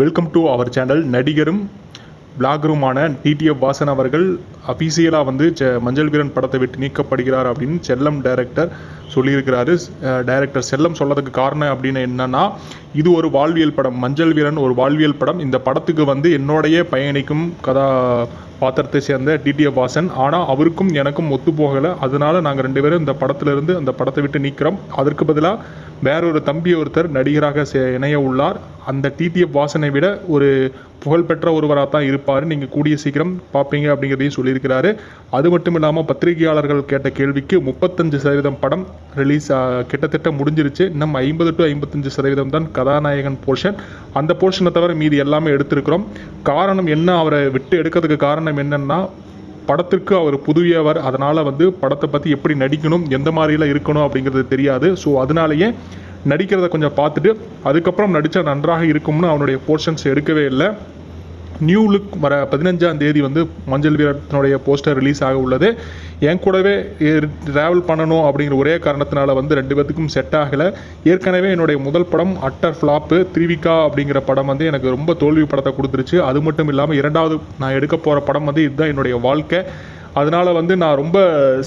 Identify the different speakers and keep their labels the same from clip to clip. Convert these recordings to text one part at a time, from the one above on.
Speaker 1: Welcome to our channel நடிகரும் பிளாகருமான TTF Vasan அவர்கள் அஃபீஷியலாக வந்து மஞ்சள் வீரன் படத்தை விட்டு நீக்கப்படுகிறார் அப்படின்னு செல்லம் டைரக்டர் சொல்லியிருக்கிறாரு. டைரக்டர் செல்லம் சொல்லதுக்கு காரணம் அப்படின்னு என்னன்னா இது ஒரு வாழ்வியல் படம். மஞ்சள் வீரன் ஒரு வாழ்வியல் படம். இந்த படத்துக்கு வந்து என்னோடைய பயணிக்கும் கதா பாத்திரத்தை சேர்ந்த டிடிஎஃப் வாசன். ஆனால் அவருக்கும் எனக்கும் ஒத்து போகலை. அதனால நாங்கள் ரெண்டு பேரும் இந்த படத்திலிருந்து அந்த படத்தை விட்டு நீக்கிறோம். அதற்கு பதிலாக வேறொரு தம்பி ஒருத்தர் நடிகராக இணைய உள்ளார். அந்த டிடிஎஃப் வாசனை விட ஒரு புகழ்பெற்ற ஒருவராக தான் இருப்பார். நீங்கள் கூடிய சீக்கிரம் பார்ப்பீங்க அப்படிங்கிறதையும் சொல்லியிருக்கிறாரு. அது மட்டும் இல்லாமல் பத்திரிகையாளர்கள் கேட்ட கேள்விக்கு முப்பத்தஞ்சு சதவீதம் படம் ரிலீஸ் கிட்டத்தட்ட முடிஞ்சிருச்சு. இன்னும் ஐம்பது டு ஐம்பத்தஞ்சு சதவீதம் தான் கதாநாயகன் போர்ஷன் அந்த போர்ஷனை தவிர மீதி எல்லாமே எடுத்திருக்கிறோம். காரணம் என்ன? அவரை விட்டு எடுக்கிறதுக்கு காரணம் என்னென்னா படத்திற்கு அவர் புதியவர் அதனால் வந்து படத்தை பற்றி எப்படி நடிக்கணும் எந்த மாதிரிலாம் இருக்கணும் அப்படிங்கிறது தெரியாது. ஸோ அதனாலேயே நடிக்கிறத கொஞ்சம் பார்த்துட்டு அதுக்கப்புறம் நடித்தா நன்றாக இருக்கும்னு அவனுடைய போர்ஷன்ஸ் எடுக்கவே இல்லை. நியூ லுக் வர பதினஞ்சாம் தேதி வந்து மஞ்சள் வீரத்தினுடைய போஸ்டர் ரிலீஸ் ஆக உள்ளது. என் கூடவே ட்ராவல் பண்ணணும் அப்படிங்கிற ஒரே காரணத்தினால வந்து ரெண்டு பேத்துக்கும் செட் ஆகலை. ஏற்கனவே என்னுடைய முதல் படம் அட்டர் ஃப்ளாப்பு த்ரிவிகா அப்படிங்கிற படம் வந்து எனக்கு ரொம்ப தோல்வி படத்தை கொடுத்துருச்சு. அது மட்டும் இல்லாமல் இரண்டாவது நான் எடுக்க போகிற படம் வந்து இதுதான் என்னுடைய வாழ்க்கை. அதனால் வந்து நான் ரொம்ப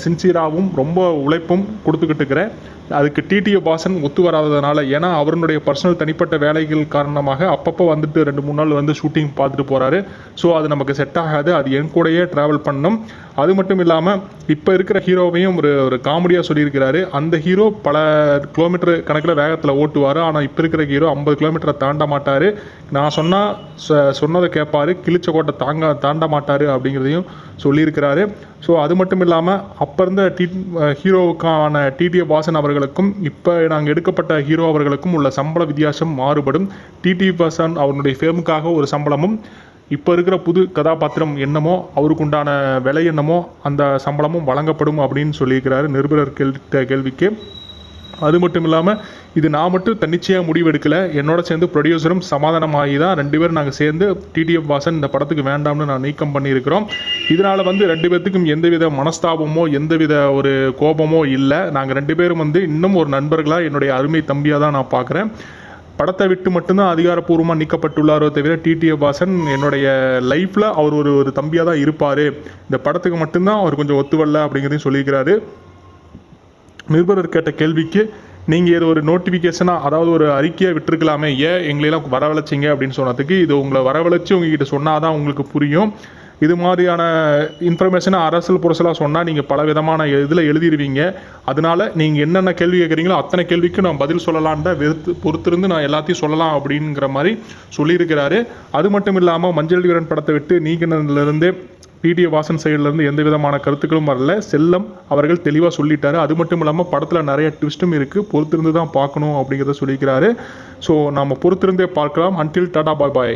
Speaker 1: சின்சியராகவும் ரொம்ப உழைப்பும் கொடுத்துக்கிட்டு இருக்கிறேன் அதுக்கு டிடிஓ பாசன் ஒத்து வராததுனால ஏன்னா அவருடைய பர்சனல் தனிப்பட்ட வேலைகள் காரணமாக அப்பப்போ வந்துட்டு ரெண்டு மூணு நாள் வந்து ஷூட்டிங் பார்த்துட்டு போகிறாரு ஸோ அது நமக்கு செட் ஆகாது. அது என் கூடயே ட்ராவல் பண்ணணும் அது மட்டும் இல்லாமல் இப்போ இருக்கிற ஹீரோவையும் ஒரு ஒரு காமெடியாக சொல்லியிருக்கிறாரு. அந்த ஹீரோ பல கிலோமீட்டர் கணக்கில் வேகத்தில் ஓட்டுவார். ஆனால் இப்போ இருக்கிற ஹீரோ ஐம்பது கிலோமீட்டரை தாண்ட மாட்டார். நான் சொன்னால் சொன்னதை கேட்பாரு கிழிச்ச கோட்டை தாங்க தாண்ட மாட்டார் அப்படிங்கிறதையும் சொல்லியிருக்கிறாரு. ஸோ அது மட்டும் இல்லாமல் அப்போ இருந்த டி ஹீரோவுக்கான டிடிஏ வாசன் அவர்களுக்கும் இப்போ நாங்கள் எடுக்கப்பட்ட ஹீரோ அவர்களுக்கும் உள்ள சம்பள வித்தியாசம் மாறுபடும். டிடி வாசன் அவருடைய ஃபேமுக்காக ஒரு சம்பளமும் இப்போ இருக்கிற புது கதாபாத்திரம் என்னமோ அவருக்கு உண்டான விலை என்னமோ அந்த சம்பளமும் வழங்கப்படும் அப்படின்னு சொல்லியிருக்கிறாரு நிருபர் கேள்வி கேள்விக்கு. அது மட்டும் இல்லாமல் இது நான் மட்டும் தன்னிச்சையாக முடிவெடுக்கலை. என்னோட சேர்ந்து ப்ரொடியூசரும் சமாதானமாகி தான் ரெண்டு பேரும் நாங்கள் சேர்ந்து டிடிஎஃப் வாசன் இந்த படத்துக்கு வேண்டாம்னு நான் நீக்கம் பண்ணியிருக்கிறோம். இதனால் வந்து ரெண்டு பேர்த்துக்கும் எந்தவித மனஸ்தாபமோ எந்தவித ஒரு கோபமோ இல்லை. நாங்கள் ரெண்டு பேரும் வந்து இன்னும் ஒரு நண்பர்களாக என்னுடைய அருமை தம்பியாக தான் நான் பார்க்குறேன் படத்தை விட்டு மட்டும்தான் அதிகாரப்பூர்வமாக நீக்கப்பட்டுள்ளாரோ தவிர டிடிஎஃப் வாசன் என்னுடைய லைஃப்பில் அவர் ஒரு ஒரு தம்பியாக தான் இருப்பார். இந்த படத்துக்கு மட்டும்தான் அவர் கொஞ்சம் ஒத்துவல்ல அப்படிங்கிறதையும் சொல்லியிருக்கிறாரு. நிருபரர் கேட்ட கேள்விக்கு நீங்கள் இது ஒரு நோட்டிஃபிகேஷனாக அதாவது ஒரு அறிக்கையை விட்டுருக்கலாமே ஏன் எங்களையெல்லாம் வரவழைச்சிங்க அப்படின்னு சொன்னதுக்கு இது உங்களை வரவழைச்சி உங்ககிட்ட சொன்னால் தான் உங்களுக்கு புரியும். இது மாதிரியான இன்ஃபர்மேஷனை அரசல் புரசலாக சொன்னால் நீங்கள் பல விதமான இதில் எழுதிடுவீங்க அதனால் நீங்கள் என்னென்ன கேள்வி கேட்குறீங்களோ அத்தனை கேள்விக்கும் நான் பதில் சொல்லலான்னு வெறுத்து பொறுத்திருந்து நான் எல்லாத்தையும் சொல்லலாம் அப்படிங்கிற மாதிரி சொல்லியிருக்கிறாரு. அது மட்டும் இல்லாமல் மஞ்சள் வீரன் படத்தை விட்டு நீக்கினதுலேருந்தே பிடிஏ வாசன் சைட்லேருந்து எந்த விதமான கருத்துக்களும் வரல. செல்லம் அவர்கள் தெளிவாக சொல்லிட்டாரு. அது மட்டும் இல்லாமல் படத்தில் நிறைய ட்விஸ்ட்டும் இருக்குது பொறுத்திருந்து தான் பார்க்கணும் அப்படிங்கிறத சொல்லிக்கிறாரு. ஸோ நம்ம பொறுத்திருந்தே பார்க்கலாம். அன்டில் டாடா பாய் பாய்